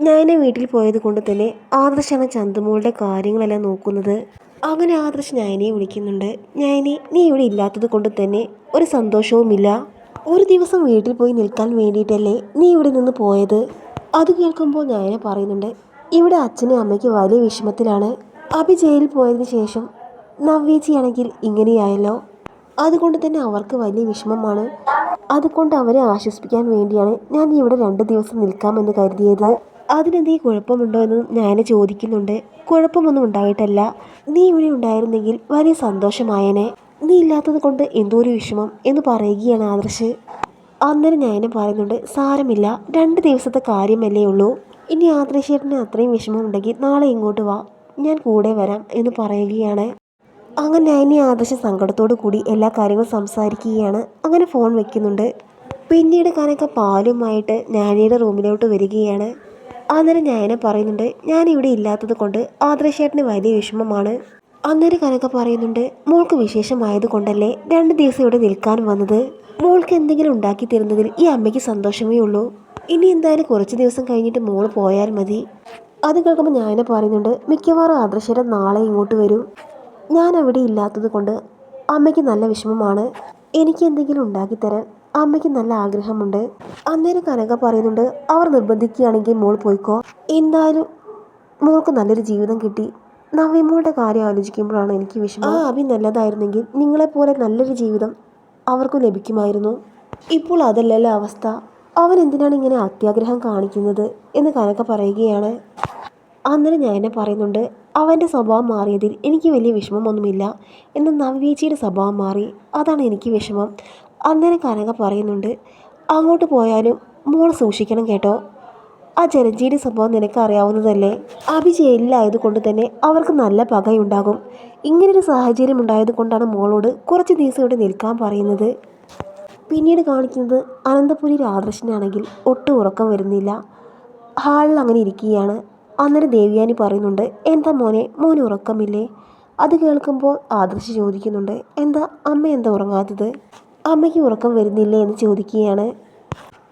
ഞാനെ വീട്ടിൽ പോയത് കൊണ്ട് തന്നെ ആദർശാണ് ചന്തുമോളുടെ കാര്യങ്ങളെല്ലാം നോക്കുന്നത്. അങ്ങനെ ആദർശ് ഞാനെ വിളിക്കുന്നുണ്ട്. ഞാനെ നീ ഇവിടെ ഇല്ലാത്തത് കൊണ്ട് തന്നെ ഒരു സന്തോഷവുമില്ല. ഒരു ദിവസം വീട്ടിൽ പോയി നിൽക്കാൻ വേണ്ടിയിട്ടല്ലേ നീ ഇവിടെ നിന്ന് പോയത്? അത് കേൾക്കുമ്പോൾ ഞാനെ പറയുന്നുണ്ട് ഇവിടെ അച്ഛനും അമ്മയ്ക്ക് വലിയ വിഷമത്തിലാണ്. അഭി ജയിലിൽ പോയതിന് ശേഷം നവ്യേച്ചിയാണെങ്കിൽ ഇങ്ങനെയായല്ലോ. അതുകൊണ്ട് തന്നെ അവർക്ക് വലിയ വിഷമമാണ്. അതുകൊണ്ട് അവരെ ആശ്വസിപ്പിക്കാൻ വേണ്ടിയാണ് ഞാൻ ഇവിടെ രണ്ട് ദിവസം നിൽക്കാമെന്ന് കരുതിയത്. അതിനെന്തേ കുഴപ്പമുണ്ടോ എന്ന് ഞാൻ ചോദിക്കുന്നുണ്ട്. കുഴപ്പമൊന്നും ഉണ്ടായിട്ടല്ല. നീ ഇവിടെ ഉണ്ടായിരുന്നെങ്കിൽ വലിയ സന്തോഷമായേനെ. നീ ഇല്ലാത്തത് കൊണ്ട് എന്തോ ഒരു വിഷമം എന്ന് പറയുകയാണ് ആദർശ്. അന്നേരം ഞാൻ പറയുന്നുണ്ട് സാരമില്ല രണ്ട് ദിവസത്തെ കാര്യമല്ലേ ഉള്ളൂ. ഇനി ആദർശേട്ടന് അത്രയും വിഷമം ഉണ്ടെങ്കിൽ നാളെ ഇങ്ങോട്ട് വാ. ഞാൻ കൂടെ വരാം എന്ന് പറയുകയാണ്. അങ്ങനെ നൈനി ആദർശ സങ്കടത്തോടു കൂടി എല്ലാ കാര്യങ്ങളും സംസാരിക്കുകയാണ്. അങ്ങനെ ഫോൺ വെക്കുന്നുണ്ട്. പിന്നീട് കനക പാലുമായിട്ട് ഞാനിയുടെ റൂമിലോട്ട് വരികയാണ്. അന്നേരം ഞാനെ പറയുന്നുണ്ട് ഞാൻ ഇവിടെ ഇല്ലാത്തത് കൊണ്ട് ആദർശേട്ടന് വലിയ വിഷമമാണ്. അന്നേരം കനക പറയുന്നുണ്ട് മോൾക്ക് വിശേഷമായത് കൊണ്ടല്ലേ രണ്ട് ദിവസം ഇവിടെ നിൽക്കാൻ വന്നത്? മോൾക്ക് എന്തെങ്കിലും ഉണ്ടാക്കി തരുന്നതിൽ ഈ അമ്മയ്ക്ക് സന്തോഷമേ ഉള്ളൂ. ഇനി എന്തായാലും കുറച്ച് ദിവസം കഴിഞ്ഞിട്ട് മോൾ പോയാൽ മതി. അത് കേൾക്കുമ്പോൾ ഞാനെ പറയുന്നുണ്ട് മിക്കവാറും ആദർശേട്ടൻ നാളെ ഇങ്ങോട്ട് വരും. ഞാൻ അവിടെ ഇല്ലാത്തത് കൊണ്ട് അമ്മയ്ക്ക് നല്ല വിഷമമാണ്. എനിക്ക് എന്തെങ്കിലും ഉണ്ടാക്കിത്തരാൻ അമ്മയ്ക്ക് നല്ല ആഗ്രഹമുണ്ട്. അന്നേരം കനക പറയുന്നുണ്ട് അവർ നിർബന്ധിക്കുകയാണെങ്കിൽ മോൾ പോയിക്കോ. എന്തായാലും മോൾക്ക് നല്ലൊരു ജീവിതം കിട്ടി. നവ്യമോളുടെ കാര്യം ആലോചിക്കുമ്പോഴാണ് എനിക്ക് വിഷമം. ആ അഭി നല്ലതായിരുന്നെങ്കിൽ നിങ്ങളെപ്പോലെ നല്ലൊരു ജീവിതം അവർക്ക് ലഭിക്കുമായിരുന്നു. ഇപ്പോൾ അതല്ലല്ലോ അവസ്ഥ. അവൻ എന്തിനാണ് ഇങ്ങനെ അത്യാഗ്രഹം കാണിക്കുന്നത്? എന്ന് കനക പറയുകയാണ്. അന്നേരം ഞാൻ എന്നെ പറയുന്നുണ്ട് അവന്റെ സ്വഭാവം മാറിയതിൽ എനിക്ക് വലിയ വിഷമമൊന്നുമില്ല. എന്നാൽ നവ്യേച്ചിയുടെ സ്വഭാവം മാറി. അതാണ് എനിക്ക് വിഷമം. അന്നേരം കനക പറയുന്നുണ്ട് അങ്ങോട്ട് പോയാലും മോൾ സൂക്ഷിക്കണം കേട്ടോ. ആ ജലഞ്ചിയുടെ സംഭവം നിനക്ക് അറിയാവുന്നതല്ലേ അഭി ജയിലിലായത് കൊണ്ട് തന്നെ അവർക്ക് നല്ല പകയുണ്ടാകും. ഇങ്ങനൊരു സാഹചര്യം ഉണ്ടായത് കൊണ്ടാണ് മോളോട് കുറച്ച് ദിവസം ഇവിടെ നിൽക്കാൻ പറയുന്നത്. പിന്നീട് കാണിക്കുന്നത് അനന്തപുരി രാധകൃഷ്ണനാണെങ്കിൽ ഒട്ടും ഉറക്കം വരുന്നില്ല. ഹാളിൽ അങ്ങനെ ഇരിക്കുകയാണ്. അന്നേരം ദേവിയാനി പറയുന്നുണ്ട് എന്താ മോനെ മോന് ഉറക്കമില്ലേ? അത് കേൾക്കുമ്പോൾ ആദർശ് ചോദിക്കുന്നുണ്ട് എന്താ അമ്മ എന്താ ഉറങ്ങാത്തത്? അമ്മയ്ക്ക് ഉറക്കം വരുന്നില്ലേ എന്ന് ചോദിക്കുകയാണ്.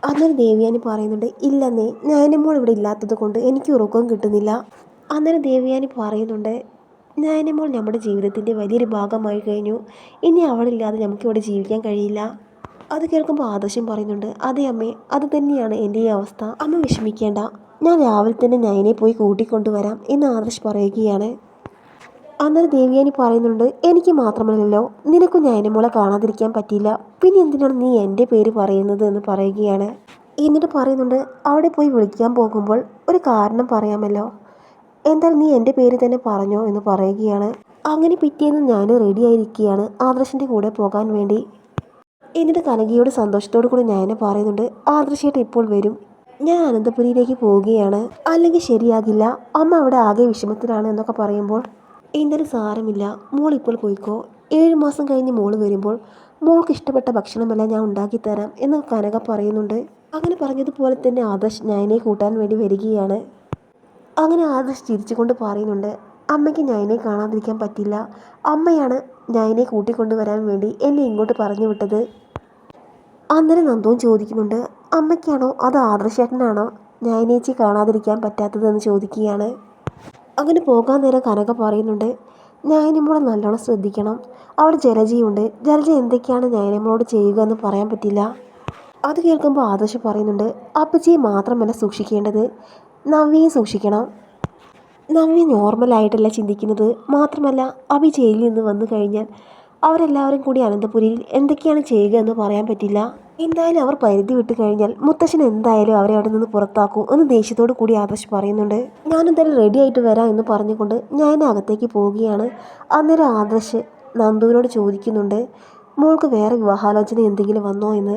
അന്നേരം ദേവിയാനി പറയുന്നുണ്ട് ഇല്ലെന്നേ ഞാനമ്മോൾ ഇവിടെ ഇല്ലാത്തത് കൊണ്ട് എനിക്ക് ഉറക്കവും കിട്ടുന്നില്ല. അന്നേരം ദേവിയാനി പറയുന്നുണ്ട് ഞാനമ്മോൾ നമ്മുടെ ജീവിതത്തിന്റെ വലിയൊരു ഭാഗമായി കഴിഞ്ഞു. ഇനി അവളില്ലാതെ നമുക്കിവിടെ ജീവിക്കാൻ കഴിയില്ല. അത് കേൾക്കുമ്പോൾ ആദർശം പറയുന്നുണ്ട് അതെ അമ്മേ അത് തന്നെയാണ് എന്റെ ഈ അവസ്ഥ. അമ്മ വിഷമിക്കേണ്ട. ഞാൻ രാവിലെ തന്നെ നയനെ പോയി കൂട്ടിക്കൊണ്ടുവരാം എന്ന് ആദർശ് പറയുകയാണ്. അന്നേരം ദേവിയാനി പറയുന്നുണ്ട് എനിക്ക് മാത്രമല്ലല്ലോ നിനക്കും മോളെ കാണാതിരിക്കാൻ പറ്റില്ല പിന്നെ എന്തിനാണ് നീ എന്റെ പേര് പറയുന്നത് എന്ന് പറയുകയാണ്? എന്നിട്ട് പറയുന്നുണ്ട് അവിടെ പോയി വിളിക്കാൻ പോകുമ്പോൾ ഒരു കാരണം പറയാമല്ലോ. എന്തായാലും നീ എന്റെ പേര് തന്നെ പറഞ്ഞോ എന്ന് പറയുകയാണ്. അങ്ങനെ പിറ്റേന്ന് ഞാൻ റെഡി ആയിരിക്കുകയാണ് ആദർശിന്റെ കൂടെ പോകാൻ വേണ്ടി. എന്നിട്ട് കനകയോട് സന്തോഷത്തോടു കൂടി ഞാൻ പറയുന്നുണ്ട് ആദർശേട്ട് ഇപ്പോൾ വരും. ഞാൻ അനന്തപുരിയിലേക്ക് പോവുകയാണ്. അല്ലെങ്കിൽ ശരിയാകില്ല. അമ്മ അവിടെ ആകെ വിഷമത്തിലാണ് എന്നൊക്കെ പറയുമ്പോൾ എന്തായാലും സാരമില്ല. മോൾ ഇപ്പോൾ പോയിക്കോ. ഏഴ് മാസം കഴിഞ്ഞ് മോൾ വരുമ്പോൾ മോൾക്ക് ഇഷ്ടപ്പെട്ട ഭക്ഷണമെല്ലാം ഞാൻ ഉണ്ടാക്കി തരാം എന്ന് കനക പറയുന്നുണ്ട്. അങ്ങനെ പറഞ്ഞതുപോലെ തന്നെ ആദർശ് ഞാനെ കൂട്ടാൻ വേണ്ടി വരികയാണ്. അങ്ങനെ ആദർശ് ചിരിച്ചുകൊണ്ട് പറയുന്നുണ്ട് അമ്മയ്ക്ക് ഞാനെ കാണാതിരിക്കാൻ പറ്റില്ല. അമ്മയാണ് ഞാനെ കൂട്ടിക്കൊണ്ടുവരാൻ വേണ്ടി എന്നെ ഇങ്ങോട്ട് പറഞ്ഞു വിട്ടത്. അന്നേരം നന്ദവും ചോദിക്കുന്നുണ്ട് അമ്മയ്ക്കാണോ അതോ ആദർശേട്ടനാണോ ഞാനേച്ചി കാണാതിരിക്കാൻ പറ്റാത്തതെന്ന് ചോദിക്കുകയാണ്. അങ്ങനെ പോകാൻ നേരം കനക പറയുന്നുണ്ട് ഞാനിമ്മോളെ നല്ലോണം ശ്രദ്ധിക്കണം. അവിടെ ജലജിയുണ്ട്. ജലജി എന്തൊക്കെയാണ് ഞാനിമ്മളോട് ചെയ്യുക എന്ന് പറയാൻ പറ്റില്ല. അത് കേൾക്കുമ്പോൾ ആദർശ് പറയുന്നുണ്ട് അപ്പച്ചിയെ മാത്രമല്ല സൂക്ഷിക്കേണ്ടത്. നവ്യയെ സൂക്ഷിക്കണം. നവ്യ നോർമലായിട്ടല്ല ചിന്തിക്കുന്നത്. മാത്രമല്ല അഭി ജയിലിൽ നിന്ന് വന്നു കഴിഞ്ഞാൽ അവരെല്ലാവരും കൂടി അനന്തപുരിയിൽ എന്തൊക്കെയാണ് ചെയ്യുക എന്ന് പറയാൻ പറ്റില്ല. എന്തായാലും അവർ പരിധി വിട്ട് കഴിഞ്ഞാൽ മുത്തശ്ശൻ എന്തായാലും അവരെ അവിടെ നിന്ന് പുറത്താക്കും എന്ന് ദേഷ്യത്തോടു കൂടി ആദർശ് പറയുന്നുണ്ട്. ഞാനെന്തായാലും റെഡി ആയിട്ട് വരാം എന്ന് പറഞ്ഞുകൊണ്ട് ഞാൻ അകത്തേക്ക് പോവുകയാണ്. അന്നേരം ആദർശ് നന്ദുവിനോട് ചോദിക്കുന്നുണ്ട് മോൾക്ക് വേറെ വിവാഹാലോചന എന്തെങ്കിലും വന്നോ എന്ന്?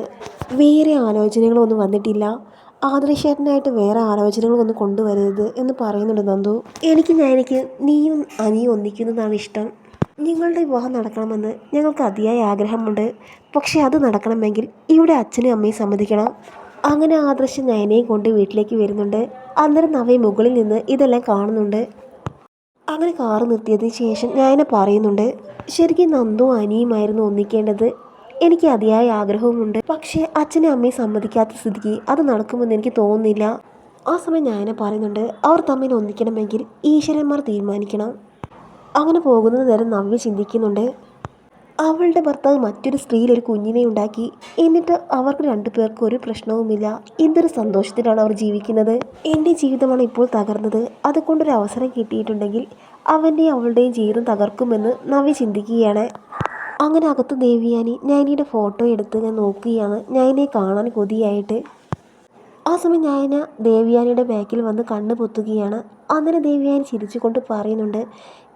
വേറെ ആലോചനകളൊന്നും വന്നിട്ടില്ല. ആദർശേട്ടനായിട്ട് വേറെ ആലോചനകളൊന്നും കൊണ്ടുവരരുത് എന്ന് പറയുന്നുണ്ട് നന്ദു. എനിക്ക് ഞാൻ എനിക്ക് നീയും അനിയും ഒന്നിക്കുന്നതാണ് ഇഷ്ടം. നിങ്ങളുടെ വിവാഹം നടക്കണമെന്ന് ഞങ്ങൾക്ക് അതിയായ ആഗ്രഹമുണ്ട്. പക്ഷേ അത് നടക്കണമെങ്കിൽ ഇവിടെ അച്ഛനും അമ്മയും സമ്മതിക്കണം. അങ്ങനെ ആദർശ് നയനയും കൊണ്ട് വീട്ടിലേക്ക് വരുന്നുണ്ട്. അന്നേരം നവയെ മുകളിൽ നിന്ന് ഇതെല്ലാം കാണുന്നുണ്ട്. അങ്ങനെ കാറ് നിർത്തിയതിന് ശേഷം നയന പറയുന്നുണ്ട് ശരിക്കും നന്ദു അനിയുമായിരുന്നു ഒന്നിക്കേണ്ടത്. എനിക്ക് അതിയായ ആഗ്രഹവുമുണ്ട്. പക്ഷേ അച്ഛനും അമ്മയും സമ്മതിക്കാത്ത സ്ഥിതിക്ക് അത് നടക്കുമെന്ന് എനിക്ക് തോന്നുന്നില്ല. ആ സമയം ഞാനെ പറയുന്നുണ്ട് അവർ തമ്മിൽ ഒന്നിക്കണമെങ്കിൽ ഈശ്വരന്മാർ തീരുമാനിക്കണം. അങ്ങനെ പോകുന്നത് നേരം നവ്യ ചിന്തിക്കുന്നുണ്ട്. അവളുടെ ഭർത്താവ് മറ്റൊരു സ്ത്രീയിൽ ഒരു കുഞ്ഞിനെ ഉണ്ടാക്കി. എന്നിട്ട് അവർക്ക് രണ്ടു പേർക്കും ഒരു പ്രശ്നവുമില്ല. എന്തൊരു സന്തോഷത്തിലാണ് അവർ ജീവിക്കുന്നത്. എന്റെ ജീവിതമാണ് ഇപ്പോൾ തകർന്നത്. അതുകൊണ്ടൊരു അവസരം കിട്ടിയിട്ടുണ്ടെങ്കിൽ അവന്റെയും അവളുടെയും ജീവിതം തകർക്കുമെന്ന് നവ്യ ചിന്തിക്കുകയാണ്. അങ്ങനെ അകത്ത് ദേവിയാനി നയനിയുടെ ഫോട്ടോ എടുത്ത് ഞാൻ നോക്കുകയാണ്. നയനെ കാണാൻ കൊതിയായിട്ട്. ആ സമയം നയന ദേവിയാനിയുടെ ബാക്കിൽ വന്ന് കണ്ണ് പൊത്തുകയാണ്. അന്നേരം ദേവിയാനി ചിരിച്ചുകൊണ്ട് പറയുന്നുണ്ട്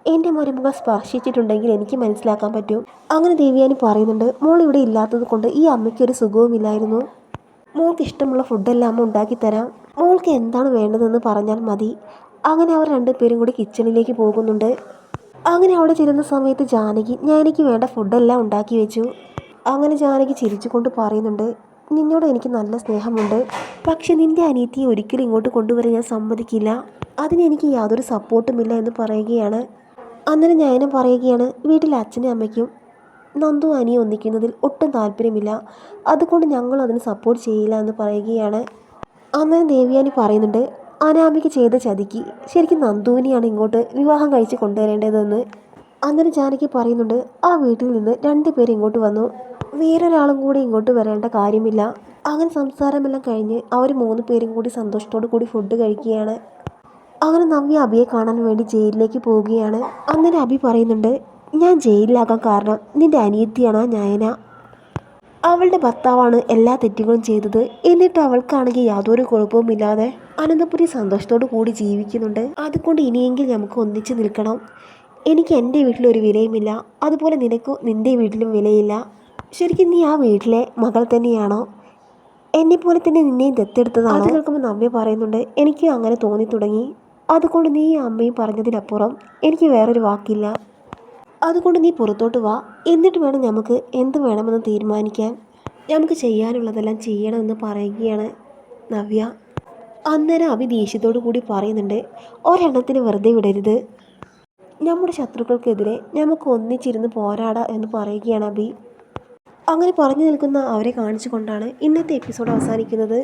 എന്റെ മുഖം സ്പർശിച്ചിട്ടുണ്ടെങ്കിൽ എനിക്ക് മനസ്സിലാക്കാൻ പറ്റും. അങ്ങനെ ദേവിയാനി പറയുന്നുണ്ട് മോൾ ഇവിടെ ഇല്ലാത്തത് കൊണ്ട് ഈ അമ്മയ്ക്ക് ഒരു സുഖവുമില്ലായിരുന്നു മോൾക്ക് ഇഷ്ടമുള്ള ഫുഡെല്ലാം അമ്മ ഉണ്ടാക്കി തരാം. മോൾക്ക് എന്താണ് വേണ്ടതെന്ന് പറഞ്ഞാൽ മതി. അങ്ങനെ അവർ രണ്ടുപേരും കൂടി കിച്ചണിലേക്ക് പോകുന്നുണ്ട്. അങ്ങനെ അവിടെ ചെല്ലുന്ന സമയത്ത് ജാനകി ഞാൻ എനിക്ക് വേണ്ട ഫുഡെല്ലാം ഉണ്ടാക്കി വെച്ചു. അങ്ങനെ ജാനകി ചിരിച്ചുകൊണ്ട് പറയുന്നുണ്ട് നിന്നോട് എനിക്ക് നല്ല സ്നേഹമുണ്ട്. പക്ഷെ നിന്റെ അനിയത്തിയെ ഒരിക്കലും ഇങ്ങോട്ട് കൊണ്ടുവരാൻ ഞാൻ സമ്മതിക്കില്ല. അതിന് എനിക്ക് യാതൊരു സപ്പോർട്ടുമില്ല എന്ന് പറയുകയാണ്. അന്നേരം ഞാനും പറയുകയാണ് വീട്ടിലെ അച്ഛനും അമ്മയ്ക്കും നന്ദു അനിയെ ഒന്നിക്കുന്നതിൽ ഒട്ടും താല്പര്യമില്ല. അതുകൊണ്ട് ഞങ്ങൾ അതിന് സപ്പോർട്ട് ചെയ്യില്ല എന്ന് പറയുകയാണ്. അന്നേരം ദേവിയാനി പറയുന്നുണ്ട് അനാമിക ചെയ്ത ചതിക്ക് ശരിക്കും നന്ദുവിനെയാണ് ഇങ്ങോട്ട് വിവാഹം കഴിച്ച് കൊണ്ടുവരേണ്ടതെന്ന്. അന്നേരം ജാനകി പറയുന്നുണ്ട് ആ വീട്ടിൽ നിന്ന് രണ്ട് പേര് ഇങ്ങോട്ട് വന്നു. വേറൊരാളും കൂടി ഇങ്ങോട്ട് വരേണ്ട കാര്യമില്ല. അങ്ങനെ സംസാരമെല്ലാം കഴിഞ്ഞ് അവർ മൂന്ന് പേരും കൂടി സന്തോഷത്തോടു കൂടി ഫുഡ് കഴിക്കുകയാണ്. അങ്ങനെ നവ്യ അബിയെ കാണാൻ വേണ്ടി ജയിലിലേക്ക് പോവുകയാണ്. അന്നേരം അബി പറയുന്നുണ്ട് ഞാൻ ജയിലിലാകാൻ കാരണം നിന്റെ അനിയത്തിയാണ് ഞായന. അവളുടെ ഭർത്താവാണ് എല്ലാ തെറ്റുകളും ചെയ്തത്. എന്നിട്ട് അവൾക്കാണെങ്കിൽ യാതൊരു കുഴപ്പവുമില്ലാതെ അനന്തപുരി സന്തോഷത്തോടു കൂടി ജീവിക്കുന്നുണ്ട്. അതുകൊണ്ട് ഇനിയെങ്കിലും നമുക്ക് ഒന്നിച്ച് നിൽക്കണം. എനിക്ക് എന്റെ വീട്ടിലൊരു വിലയുമില്ല. അതുപോലെ നിനക്ക് നിന്റെ വീട്ടിലും വിലയില്ല. ശരിക്കും നീ ആ വീട്ടിലെ മകൾ തന്നെയാണോ? എന്നെപ്പോലെ തന്നെ നിന്നെയും ദത്തെടുത്തതാണ്? അത് കേൾക്കുമ്പോൾ നവ്യ പറയുന്നുണ്ട് എനിക്ക് അങ്ങനെ തോന്നി തുടങ്ങി അതുകൊണ്ട് നീ അമ്മയും പറഞ്ഞതിനപ്പുറം എനിക്ക് വേറൊരു വാക്കില്ല. അതുകൊണ്ട് നീ പുറത്തോട്ട് വാ. എന്നിട്ട് വേണം നമുക്ക് എന്ത് വേണമെന്ന് തീരുമാനിക്കാൻ. നമുക്ക് ചെയ്യാനുള്ളതെല്ലാം ചെയ്യണമെന്ന് പറയുകയാണ് നവ്യ. അന്നേരം അഭി ദേഷ്യത്തോടു കൂടി പറയുന്നുണ്ട് ഒരെണ്ണത്തിന് വെറുതെ വിടരുത്. നമ്മുടെ ശത്രുക്കൾക്കെതിരെ നമുക്ക് ഒന്നിച്ചിരുന്ന് പോരാടാം എന്ന് പറയുകയാണ് അബി അങ്ങനെ പറഞ്ഞു നിൽക്കുന്ന അവരെ കാണിച്ചുകൊണ്ടാണ് ഇന്നത്തെ എപ്പിസോഡ് അവസാനിക്കുന്നത്.